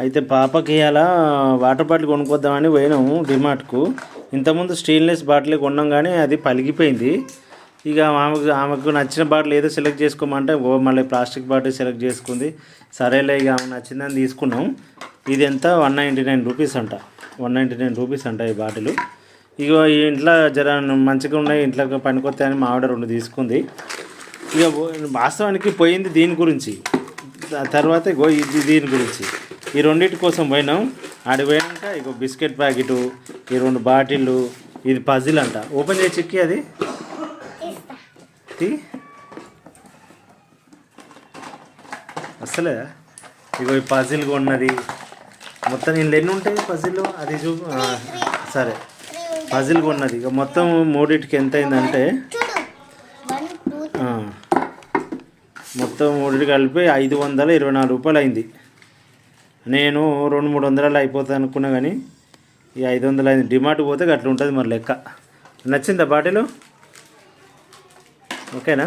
అయితే పాపకి అలా వాటర్ బాటిల్ కొనుక్కొద్దామని పోయినాము డిమార్ట్కు. ఇంతకుముందు స్టెయిన్లెస్ బాటిల్ కొన్నాం కానీ అది పలిగిపోయింది. ఇక ఆమెకు ఆమెకు నచ్చిన బాటిల్ ఏదో సెలెక్ట్ చేసుకోమంటే ఓ మళ్ళీ ప్లాస్టిక్ బాటిల్ సెలెక్ట్ చేసుకుంది. సరేలే ఇక ఆమె నచ్చిందని తీసుకున్నాం. ఇది ఎంత? వన్ నైంటీ నైన్ రూపీస్ అంట. వన్ నైంటీ నైన్ రూపీస్ అంట ఈ బాటిల్. ఇక ఈ ఇంట్లో జర మంచిగా ఉన్నాయి ఇంట్లో పనికొస్తాయని మా ఆవిడ రెండు తీసుకుంది. ఇక వాస్తవానికి పోయింది దీని గురించి. తర్వాత ఇగో ఇది దీని గురించి. ఈ రెండింటి కోసం పోయినాం. ఆడికి పోయాక ఇగో బిస్కెట్ ప్యాకెట్ ఈ రెండు బాటిళ్ళు ఇది పజిల్ అంట. ఓపెన్ చేసి చిక్కి అది. అసలే ఇగో ఈ పజిల్ కొన్నది. మొత్తం ఇందులో ఎన్ని ఉంటాయి పజిల్ అది చూ సరే. పజిల్ కొన్నది. ఇక మొత్తం మూడింటికి ఎంత అయిందంటే మొత్తం మూడింటికి కలిపి ఐదు వందల ఇరవై నాలుగు రూపాయలు అయింది. నేను రెండు మూడు వందలు అయిపోతుంది అనుకున్నా కానీ ఈ ఐదు వందలు అయింది డిమార్ట్ పోతే అట్లా ఉంటుంది మరి లెక్క. నచ్చిందా బాటిలు? ఓకేనా?